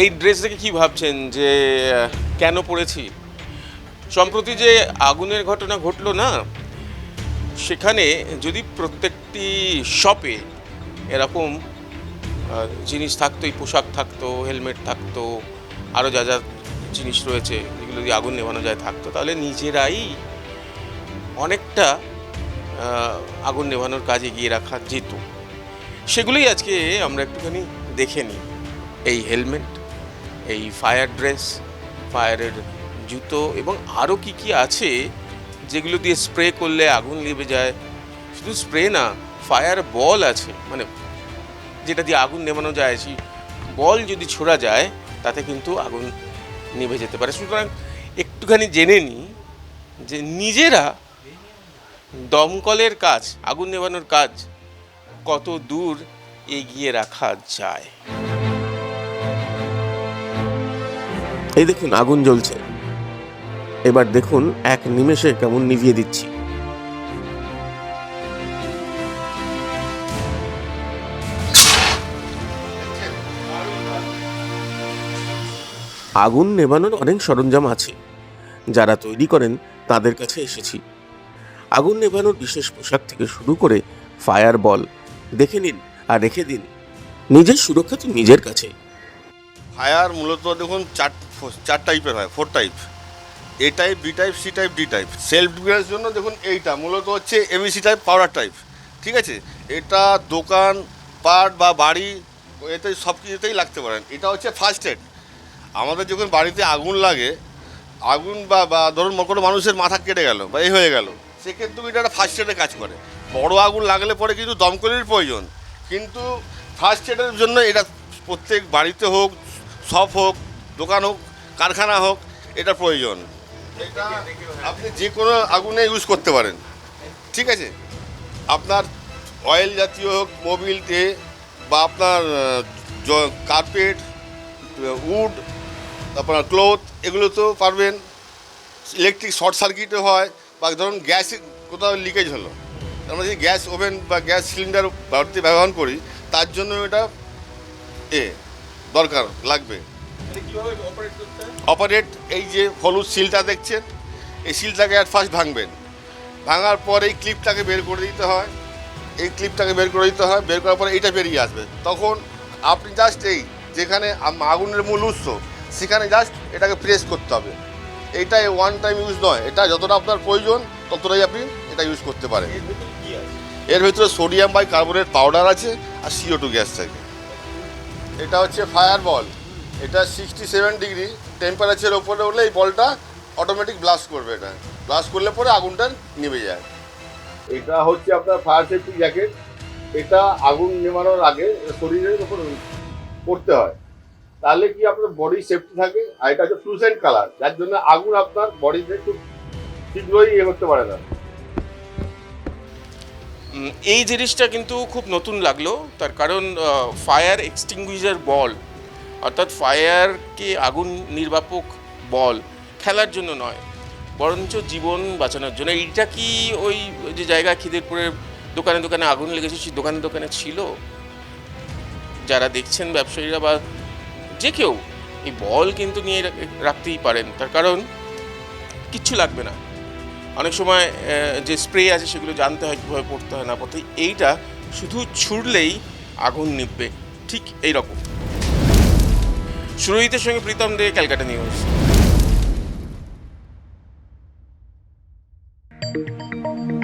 এই ড্রেস দেখে কি ভাবছেন যে কেন পড়েছি? সম্প্রতি যে আগুনের ঘটনা ঘটলো না, সেখানে যদি প্রত্যেকটি শপে এরকম জিনিস থাকতো এই পোশাক থাকতো, হেলমেট থাকতো আরও যা যা জিনিস রয়েছে যেগুলো দিয়ে আগুন নেভানো যায়, থাকতো, তাহলে নিজেরাই অনেকটা আগুন নেভানোর কাজ এগিয়ে রাখা যেত। সেগুলোই আজকে আমরা একটুখানি দেখে নিই। এই হেলমেট এই ফায়ার ড্রেস, ফায়ারের জুতো এবং আরও কি কি আছে যেগুলো দিয়ে স্প্রে করলে আগুন নিভে যায়। শুধু স্প্রে না, ফায়ার বল আছে মানে যেটা দিয়ে আগুন নেভানো যায়, সেই বল যদি ছোড়া যায়, তাতে কিন্তু আগুন নিভে যেতে পারে। সুতরাং একটুখানি জেনে নিই যে নিজেরা দমকলের কাজ, আগুন নেভানোর কাজ কত দূর এগিয়ে রাখা যায়। এই দেখুন, আগুন জ্বলছে। এবার দেখুন, এক নিমেষে কেমন নিভিয়ে দিচ্ছি। আগুন নেভানোর অনেক সরঞ্জাম আছে। যারা তৈরি করেন, তাদের কাছে এসেছি। আগুন নেভানোর বিশেষ পোশাক থেকে শুরু করে ফায়ার বল, দেখে নিন আর রেখে দিন। নিজের সুরক্ষা তো নিজের কাছে। ফায়ার মূলত দেখুন চার চার টাইপের হয় four type A type B type C type D type self ডিফেন্সের জন্য দেখুন এইটা মূলত হচ্ছে এবিসি টাইপ পাউডার টাইপ ঠিক আছে? এটা দোকান, পাট বা বাড়ি, এতে সব কিছুতেই লাগতে পারেন। এটা হচ্ছে ফার্স্ট এড আমাদের যখন বাড়িতে আগুন লাগে, আগুন বা বা ধরুন কোনো মানুষের মাথা কেটে গেল বা এই হয়ে গেল সেক্ষেত্রেও এটা একটা ফার্স্ট এডে কাজ করে। বড় আগুন লাগলে পরে কিন্তু দমকলের প্রয়োজন। কিন্তু ফার্স্ট এডের জন্য এটা প্রত্যেক বাড়িতে হোক শপ হোক, দোকান হোক কারখানা হোক এটা প্রয়োজন। এটা আপনি যে কোনো আগুনে ইউজ করতে পারেন। ঠিক আছে? আপনার অয়েল জাতীয় হোক মোবিল মোবিলতে বা আপনার কার্পেট উড আপনার ক্লোথ এগুলোতেও পারবেন। ইলেকট্রিক শর্ট সার্কিটও হয় বা ধরুন গ্যাস কোথাও লিকেজ হলো। আমরা যদি গ্যাস ওভেন বা গ্যাস সিলিন্ডার বাড়িতে ব্যবহার করি তার জন্য এটা এ দরকার লাগবে। অপারেট এই যে হলুদ সিলটা দেখছেন এই সিলটাকে অ্যাট ফার্স্ট ভাঙবেন। ভাঙার পর এই ক্লিপটাকে বের করে দিতে হয়। এই ক্লিপটাকে বের করে দিতে হয় বের করার পরে এইটা বেরিয়ে আসবে। তখন আপনি জাস্ট এই যেখানে আগুনের মূল উৎস সেখানে জাস্ট এটাকে প্রেস করতে হবে। এইটা ওয়ান টাইম ইউজ নয়। এটা যতটা আপনার প্রয়োজন ততটাই আপনি এটা ইউজ করতে পারেন। এর ভিতরে সোডিয়াম বাই কার্বনেট পাউডার আছে আর সিও টু গ্যাস থাকে। এটা হচ্ছে ফায়ার বল এটা সিক্সটি সেভেন ডিগ্রি টেম্পারেচার ওপরে হলে এই বলটা অটোমেটিক ব্লাস্ট করবে এটা। ব্লাস্ট করলে পরে আগুনটা নিভে যায়। এটা হচ্ছে আপনার ফায়ার সেফটি জ্যাকেট এটা আগুন নেমানোর আগে শরীরের উপর পড়তে হয়। তাহলে কি আপনার বডি সেফটি থাকে? আর এটা হচ্ছে ফ্লুসেন্ট কালার যার জন্য আগুন আপনার বডিতে খুব শীঘ্রই ইয়ে করতে পারে না। এই জিনিসটা কিন্তু খুব নতুন লাগল। তার কারণ ফায়ার এক্সটিংগুইজার বল অর্থাৎ ফায়ারকে আগুন নির্বাপক বল খেলার জন্য নয়, বরঞ্চ জীবন বাঁচানোর জন্য। এইটা কি ওই যে জায়গা খিদেরপুরের দোকানে দোকানে আগুন লেগেছে, সেই দোকানে দোকানে ছিল? যারা দেখছেন ব্যবসায়ীরা বা যে কেউ, এই বল কিন্তু নিয়ে রাখতেই পারেন। তার কারণ কিচ্ছু লাগবে না। অনেক সময় যে স্প্রে আছে সেগুলো জানতে হয়, কীভাবে পড়তে হয় না পড়তে এইটা শুধু ছুড়লেই আগুন নিববে ঠিক এই রকম সুরোহিতের সঙ্গে Pritam Dey Calcutta news. thank you